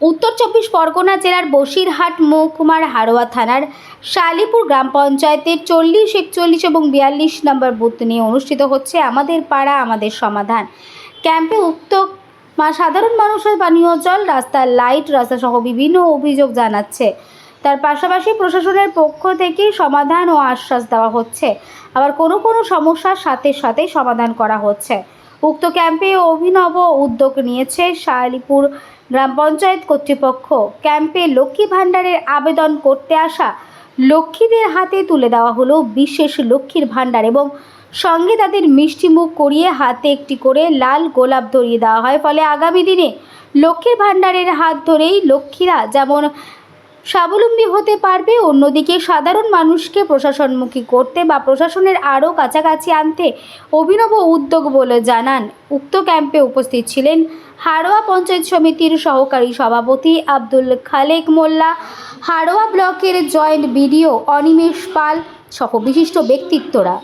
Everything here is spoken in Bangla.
উত্তর চব্বিশ পরগনা জেলার বসিরহাট, মহকুমার হারোয়া থানার শালিপুর গ্রাম পঞ্চায়েতের চল্লিশ, একচল্লিশ এবং বিয়াল্লিশ নম্বর বুথ নিয়ে অনুষ্ঠিত হচ্ছে আমাদের পাড়া, আমাদের সমাধান। ক্যাম্পে উক্ত মা সাধারণ মানুষের পানীয় জল, রাস্তার লাইট, রাস্তাসহ বিভিন্ন অভিযোগ জানাচ্ছে। তার পাশাপাশি প্রশাসনের পক্ষ থেকে সমাধান ও আশ্বাস দেওয়া হচ্ছে। আবার কোনো কোনো সমস্যার সাথে সাথে সমাধান করা হচ্ছে। উক্ত ক্যাম্পে অভিনব উদ্যোগ নিয়েছে শালিপুর গ্রাম পঞ্চায়েত কর্তৃপক্ষ। ক্যাম্পে লক্ষ্মী ভাণ্ডারের আবেদন করতে আসা লক্ষ্মীদের হাতে তুলে দেওয়া হলো বিশেষ লক্ষ্মীর ভাণ্ডার এবং সঙ্গে তাদের মিষ্টি মুখ করিয়ে হাতে একটি করে লাল গোলাপ ধরিয়ে দেওয়া হয়। ফলে আগামী দিনে লক্ষ্মীর ভাণ্ডারের হাত ধরেই লক্ষ্মীরা যেমন স্বাবলম্বী হতে পারবে অন্যদিকে সাধারণ মানুষকে প্রশাসনমুখী করতে বা প্রশাসনের আরও কাছাকাছি আনতে অভিনব উদ্যোগ বলে জানান। উক্ত ক্যাম্পে উপস্থিত ছিলেন হাড়োয়া পঞ্চায়েত সমিতির সহকারী সভাপতি আব্দুল খালেক মোল্লা, হাড়োয়া ব্লকের জয়েন্ট বিডিও অনিমেষ পাল সহ বিশিষ্ট ব্যক্তিত্বরা।